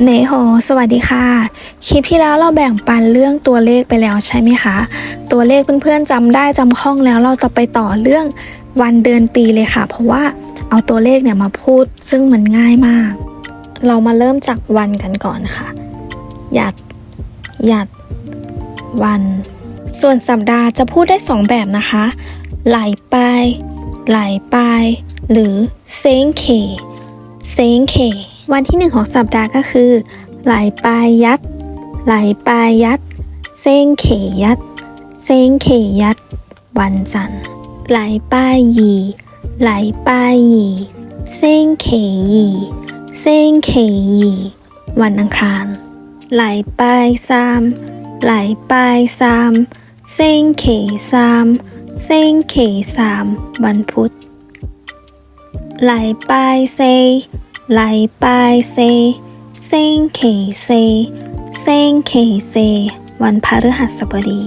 เนโฮสวัสดีค่ะ คลิปที่แล้วเราแบ่งปันเรื่องตัวเลขไปแล้วใช่ไหมคะ ตัวเลขเพื่อนๆจำได้จำคล่องแล้วเราจะไปต่อเรื่องวันเดือนปีเลยค่ะ เพราะว่าเอาตัวเลขเนี่ยมาพูดซึ่งมันง่ายมาก เรามาเริ่มจากวันกันก่อนค่ะ หยัด หยัด วัน ส่วนสัปดาห์จะพูดได้สองแบบนะคะ ไหลไป ไหลไป หรือเซงเค เซงเค วันที่หนึ่งของสัปดาห์ก็คือ ไหลไปยัด ไหลไปยัดเซ้งเคยัดเซ้งเคยัด วันจันทร์ ไหลไปหยีไหลไปหยีเซ้งเคหยีเซ้งเคหยีวันอังคาร ไหลไปซามไหลไปซามเซ้งเคซามเซ้งเคซามวันพุธ ไหลปเซไหลไปเซ ลไปเซ้งเคเซเซ้งเคเซวันพฤหัสบดี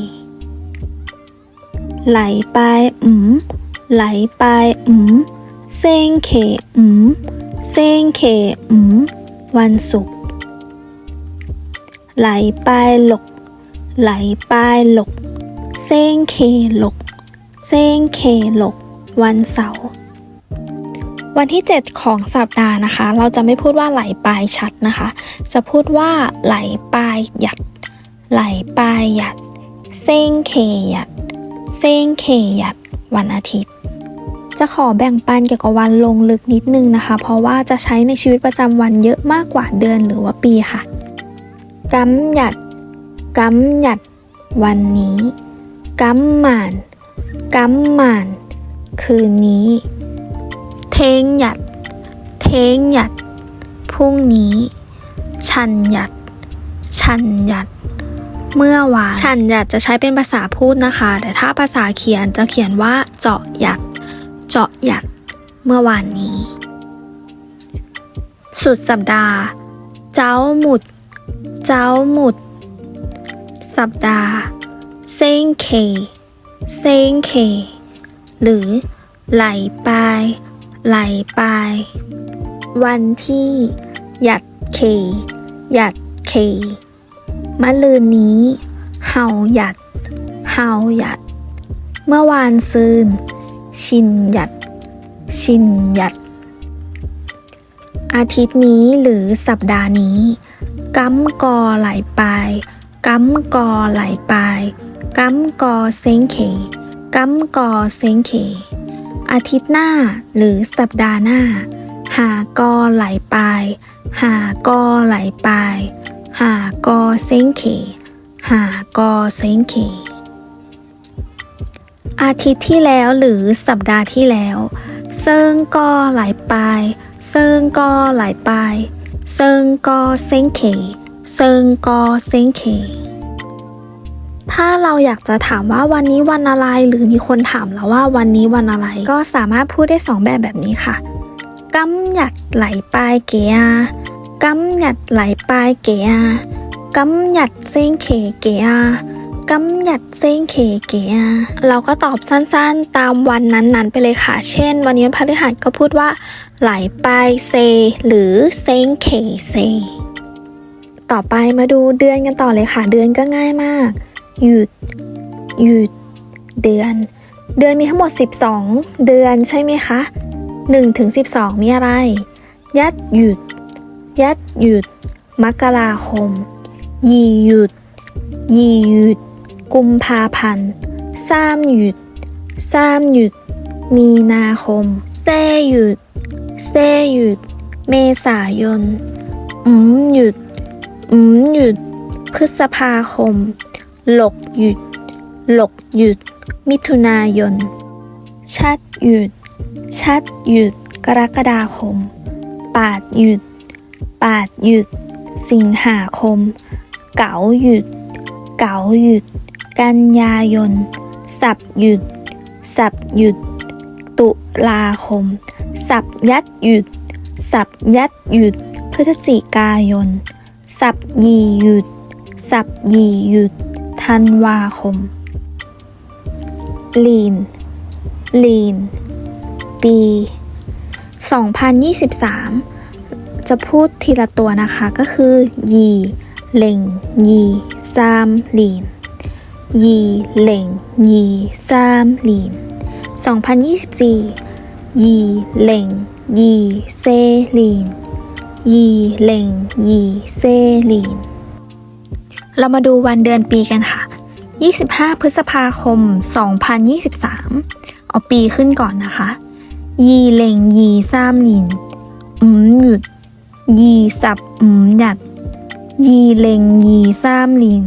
ไหลไปอืมไหลไปอืมเซ้งเคอืมเซ้งเคอืมวันศุกร์ไหลไปหลกไหลไปหลกเซ้งเคหลกเซ้งเคหลกวันเสาร์ วันที่ 7 ของสัปดาห์นะคะ เราจะไม่พูดว่าไหลปลายชัดนะคะ จะพูดว่าไหลปลายหยัด ไหลปลายหยัดเซ้งเคหยัดเซ้งเคหยัด วันอาทิตย์ จะขอแบ่งปันเกี่ยวกับวันลงลึกนิดนึงนะคะ เพราะว่าจะใช้ในชีวิตประจำวันเยอะมากกว่าเดือนหรือว่าปีค่ะกำหยัดกำหยัด วันนี้กำหมานกำหมาน คืนนี้ เทงหยัด เทงหยัด พรุ่งนี้ ชันหยัด ชันหยัด เมื่อวาน ชันหยัดจะใช้เป็นภาษาพูดนะคะ แต่ถ้าภาษาเขียนจะเขียนว่าเจาะหยัด เจาะหยัด เมื่อวานนี้ สุดสัปดาห์ เจ้าหมุด เจ้าหมุด สัปดาห์ เซ้งเค เซ้งเค หรือไหลไป ไหลไป วันที่ หยัดเค หยัดเคมะลืนนี้เห่าหยัดเห่าหยัด เมื่อวานซืน ชินหยัด ชินหยัด อาทิตย์นี้หรือสัปดาห์นี้กำกอไหลไปกำกอไหลไปกำกอเซ้งเคกำกอเซ้งเค อาทิตย์หน้าหรือสัปดาห์หน้า หากอไหลไปหากอไหลไปหากอเซ้งเคหากอเซ้งเคอาทิตย์ที่แล้วหรือสัปดาห์ที่แล้ว เซิงก็ไหลไปเซิงก็ไหลไปเซิงก็เซ้งเคเซิงก็เซ้งเค ถ้าเราอยากจะถามว่าวันนี้วันอะไร หรือมีคนถามเราว่าวันนี้วันอะไร ก็สามารถพูดได้สองแบบแบบนี้ค่ะกำหยัดไหลไปเกียกำหยัดไหลไปเกียกำหยัดเซ้งเคเกียกำหยัดเซ้งเคเกียเราก็ตอบสั้นๆตามวันนั้นๆ ไปเลยค่ะ เช่น วันนี้วันพฤหัสก็พูดว่า ไหลไปเซ หรือเซ้งเคเซ ต่อไปมาดูเดือนกันต่อเลยค่ะ เดือนก็ง่ายมาก หยุดหยุดเดือน เดือนมีทั้งหมด 12 เดือนใช่ไหมคะ1ถึง12 มีอะไร ยัดหยุด ยัดหยุด มกราคม ยีหยุด ยีหยุด กุมภาพันธ์สามหยุดสามหยุด มีนาคม เซหยุด เซหยุด เมษายน อืมหยุด อืมหยุด พฤษภาคม หลกหยุด หลกหยุด มิถุนายน ชัดหยุด ชัดหยุด กรกฎาคม ปาดหยุด ปาดหยุด สิงหาคม เก๋าหยุด เก๋าหยุด กันยายน สับหยุด สับหยุด ตุลาคม สับยัดหยุด สับยัดหยุด พฤศจิกายน สับยีหยุด สับยีหยุด ธันวาคม ลีน ลีน ปี 2023 จะพูดทีละตัวนะคะก็คือ ยีเหล่งยีซามลีน ยีเหล่งยีซามลีน 2024 ยีเหล่งยีเซลีน ยีเหล่งยีเซลีน เรามาดูวันเดือนปีกันค่ะ 25 พฤษภาคม 2023 เอาปีขึ้นก่อนนะคะ ยีเหลงยีซามหลินอืมหยุด ยีสับอืมหยัด ยีเหล่งยีซามหลิน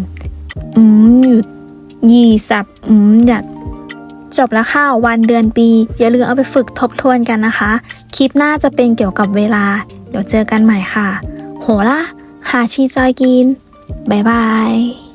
อืมหยุด ยีสับอืมหยัด จบแล้วค่ะวันเดือนปี อย่าลืมเอาไปฝึกทบทวนกันนะคะ คลิปหน้าจะเป็นเกี่ยวกับเวลา เดี๋ยวเจอกันใหม่ค่ะ โหล่ะหาชีจอยกิน บ๊ายบาย